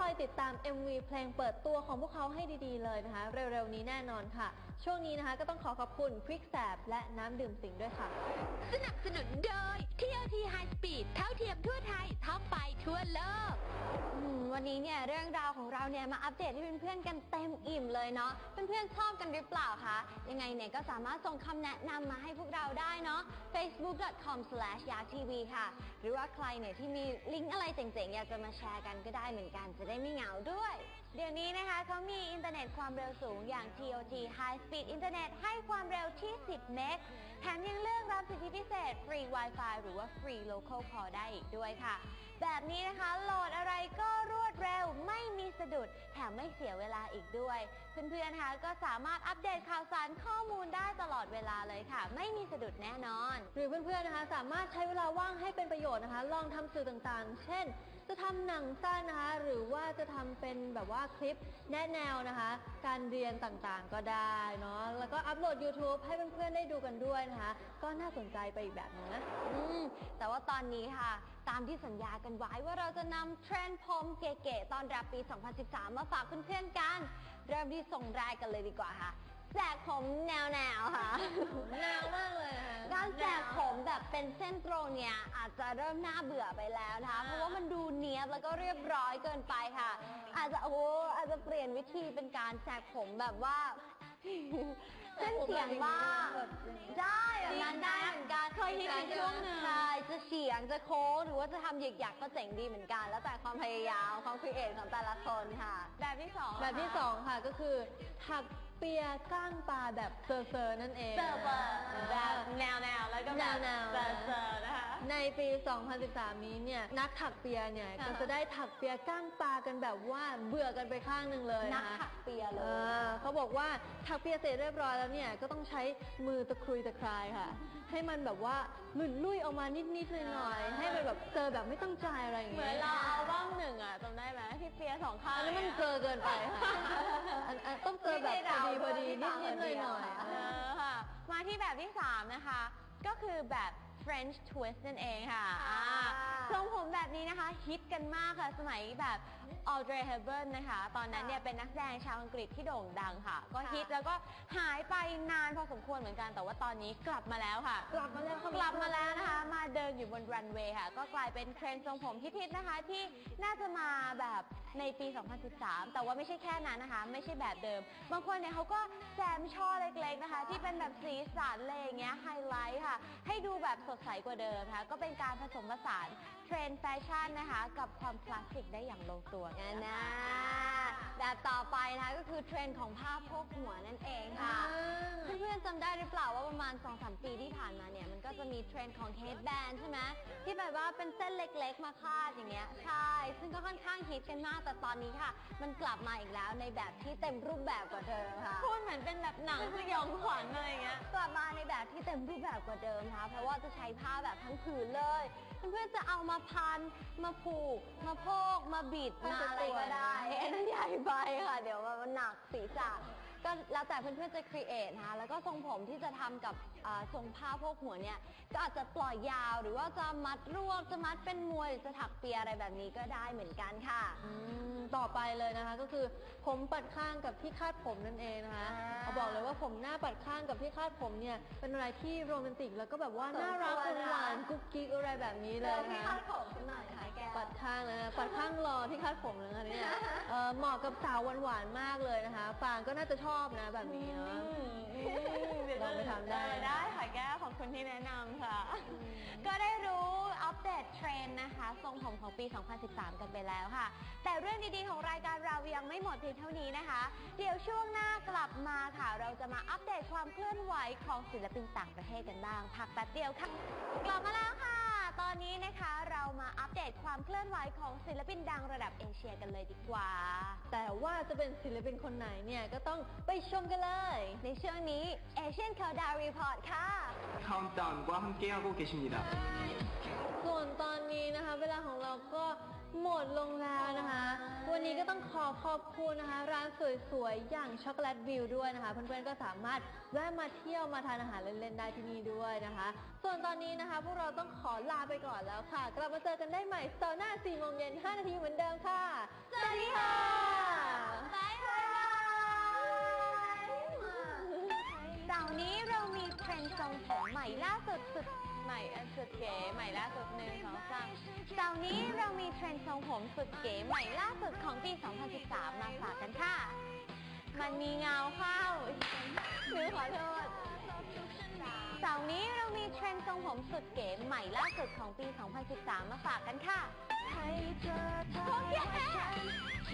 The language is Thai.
คอยติดตาม MV เพลงเปิดตัวของพวกเขาให้ดีๆเลยนะคะ เร็วๆนี้แน่นอนค่ะ ช่วงนี้นะคะก็ต้องขอขอบคุณพริกแสบและน้ำดื่มสิงห์ด้วยค่ะ สนับสนุนโดย TOT High Speed เท่าเทียมทั่วไทยท่องไปทั่วโลก วันนี้เนี่ยเรื่องราวของเราเนี่ยมาอัปเดตให้เพื่อนๆกันเต็มอิ่มเลยเนาะเพื่อนๆชอบกันหรือเปล่าคะยังไงเนี่ยก็สามารถส่งคำแนะนำมาให้พวกเราได้เนาะ facebook.com/yaktv ค่ะ หรือว่าใครเนี่ยที่มีลิงก์อะไรเจ๋งๆ อยากจะมาแชร์กันก็ได้เหมือนกันจะได้ไม่เหงาด้วย เดี๋ยวนี้นะคะเขามีอินเทอร์เน็ตความเร็วสูงอย่าง TOT High Speed Internet ให้ความเร็วที่ 10 เมกะแถมยังเลือกรับสิทธิพิเศษฟรี Wi-Fi หรือว่าฟรี Local Call ได้อีกด้วยค่ะ แบบนี้นะคะ โหลดอะไรก็รวดเร็ว ไม่มีสะดุด แถมไม่เสียเวลาอีกด้วย เพื่อนๆนะคะก็สามารถอัปเดตข่าวสารข้อมูลได้ตลอดเวลาเลยค่ะ ไม่มีสะดุดแน่นอน หรือเพื่อนๆนะคะ สามารถใช้เวลาว่างให้เป็นประโยชน์นะคะ ลองทำสื่อต่างๆ เช่น จะทำหนังสั้นนะคะ หรือว่าจะทำเป็นแบบว่าคลิปแนะแนวนะคะ การเรียนต่างๆก็ได้เนาะแล้วก็อัปโหลด YouTube ให้เพื่อนๆได้ดูกันด้วยนะคะ ก็น่าสนใจไปอีกแบบนึงนะอืมแต่ว่าตอนนี้ค่ะ ตามที่สัญญากันไว้ว่าเราจะนำเทรนด์ผมเก๋ๆตอนรับปี 2013 มาฝากเพื่อนๆกัน เริ่มที่ส่งแรกกันเลยดีกว่าค่ะแจกผมแนวๆค่ะ แนวมากเลย นะคะการแจกผมแบบเป็นเส้นตรงเนี่ยอาจจะเริ่มน่าเบื่อไปแล้วนะคะเพราะว่ามันดูเนี้ยบแล้วก็เรียบร้อยเกินไปค่ะ อาจจะโอ้อาจจะเปลี่ยนวิธีเป็นการแจกผมแบบว่า เส้นเฉียงบ้างได้แบบนั้นได้เหมือนกันเคยฮิตอยู่ช่วงหนึ่งใช่จะเฉียงจะโค้งหรือว่าจะทำหยักๆก็เจ๋งดีเหมือนกัน แล้วแต่ความพยายามความครีเอทของแต่ละคนค่ะ แบบที่สองแบบที่สองค่ะก็คือถักเปียก้างปลาแบบเซอร์เซอร์นั่นเองเซอร์เบอร์แบบ ปี 2013 นี้เนี่ยนักถักเปียเนี่ยค่ะก็จะได้ถักเปียก้างปลากันแบบว่าเบื่อกันไปข้างหนึ่งเลยนักนะคะถักเปียเลเอยอเขาบอกว่าถักเปียเสร็จเรียบร้อยแล้วเนี่ยก็ต้องใช้มือตะครุยตะครายค่ะ ให้มันแบบว่าหลุดลุ่ยออกมานิดๆหน่อยๆให้มันแบบเจอแบบไม่ต้องใจายอะไรอย่างเหมืเงี้อยนเราเอาบ้างหนึ่งอะจำได้ไหมที่เปียสองข้างอันนั้นมันเจอเกินไปค่ะอันอันต้องเจอแบบพอดีพอดีนิดๆหน่อยๆเออค่ะมาที่แบบที่3นะคะ ก็คือแบบ French twist นั่นเองค่ะค่ะอ่าทรงผมแบบนี้นะคะฮิตกันมากค่ะ สมัยแบบ Audrey Hepburn นะคะ ตอนนั้นเนี่ยเป็นนักแสดงชาวอังกฤษที่โด่งดังค่ะ ก็ฮิตแล้วก็หายไปนานพอสมควรเหมือนกัน แต่ว่าตอนนี้กลับมาแล้วค่ะ กลับมาแล้วค่ะกลับมาแล้วนะคะ มาเดินอยู่บนรันเวย์ค่ะ ก็กลายเป็นเทรนด์ทรงผมฮิตๆนะคะที่น่าจะมาแบบ ในปี 2013 แต่ว่าไม่ใช่แค่นั้นนะคะ ไม่ใช่แบบเดิม บางคนเนี่ยเขาก็แซมช่อเล็กๆนะคะ ที่เป็นแบบสีสันอะไรอย่างเงี้ยไฮไลท์ค่ะ ให้ดูแบบสดใสกว่าเดิมนะคะก็เป็นการผสมผสานเทรนด์แฟชั่นนะคะ กับความคลาสสิกได้อย่างลงตัวกันนะแบบต่อไปนะคะก็คือเทรนด์ของผ้าโพกหัวนั่นเองค่ะ จำได้หรือเปล่าว่าประมาณ 2-3 ปีที่ผ่านมาเนี่ย มันก็จะมีเทรนด์ของ headband ใช่ไหมที่แบบว่าเป็นเส้นเล็กๆมาคาดอย่างเงี้ยใช่ ซึ่งก็ค่อนข้างฮิตกันมาก แต่ตอนนี้ค่ะ มันกลับมาอีกแล้วในแบบที่เต็มรูปแบบกว่าเดิมค่ะพูดเหมือนเป็นแบบหนังสยองขวัญอะไรเงี้ยกลับมาในแบบที่เต็มรูปแบบกว่าเดิมค่ะเพราะว่าจะใช้ผ้าแบบทั้งผืนเลยเพื่อนๆจะเอามาพันมาผูก มาโพกมาบิดมาอะไรก็ได้อันนั้นใหญ่ไปค่ะ เดี๋ยวมันหนักศีรษะ ก็แล้วแต่เพื่อนๆจะครีเอทนะคะแล้วก็ทรงผมที่จะทำกับอ่าทรงผ้าโพกหัวเนี่ยก็อาจจะปล่อยยาวหรือว่าจะมัดรวบจะมัดเป็นมวยหรือจะถักเปียอะไรแบบนี้ก็ได้เหมือนกันค่ะ อืมต่อไปเลยนะคะก็คือผมปัดข้างกับที่คาดผมนั่นเองนะคะอ่าเขาบอกเลยว่าผมหน้าปัดข้างกับที่คาดผมเนี่ยเป็นอะไรที่โรแมนติกแล้วก็แบบว่าสมควรน่ารักนะ หวานกุ๊กกิ๊กอะไรแบบนี้เลยพี่นะคาคะ ดผมสักหน่อยค่ะ อที่คาดผมเลยนะคะเนี่ยเออเหมาะกับสาวหวานๆมากเลยนะคะฟางก็น่าจะชอบนะแบบนี้เนาะ ลองไปทำได้ เออได้ค่ะแก้วขอบคุณที่แนะนำค่ะ ก็ได้รู้อัปเดตเทรนด์นะคะทรงผมของปี 2013 กันไปแล้วค่ะ แต่เรื่องดีๆ ของรายการเรายังไม่หมดเพียงเท่านี้นะคะ เดี๋ยวช่วงหน้ากลับมาค่ะ เราจะมาอัปเดตความเคลื่อนไหวของศิลปินต่างประเทศกันบ้างพักแป๊บเดียวค่ะ กลับมาแล้วค่ะ ตอนนี้นะคะเรามาอัปเดตความเคลื่อนไหวของศิลปินดังระดับเอเชียกันเลยดีกว่า แต่ว่าจะเป็นศิลปินคนไหนเนี่ยก็ต้องไปชมกันเลย ในช่วงนี้ Asian Countdown Report ค่ะ 카운트다운과 함께하고 계십니다. ตอนนี้นะคะ เวลาของเราก็หมดลงแล้วนะคะ วันนี้ก็ต้องขอขอบคุณนะคะ ร้านสวยๆ อย่างช็อกโกแลตวิวด้วยนะคะ เพื่อนๆ ก็สามารถแวะมาเที่ยวมาทานอาหารเล่นๆ ได้ที่นี่ด้วยนะคะ ส่วนตอนนี้นะคะ พวกเราต้องขอลาไปก่อนแล้วค่ะ กลับมาเจอกันได้ใหม่ตอนหน้า4โมงเย็น5นาทีเหมือนเดิมค่ะ สวัสดีค่ะบ๊ายบเสาร์นี้เรามีเทรนด์ทรงผมใหม่ล่าสุดสุด หม่อ่อสุดเก๋ใหม่ล่าสุดหนึ่งสองสามเสาร์นี้เรามีเทรนด์ทรงผมสุดเก๋ใหม่ล่าสุดของปี 2013 มาฝากกันค่ะ มันมีเงาเข้าหนูขอโทษเสาร์นี้เรามีเทรนด์ทรงผมสุดเก๋ใหม่ล่าสุดของปี 2013 มาฝากกันค่ะโอเค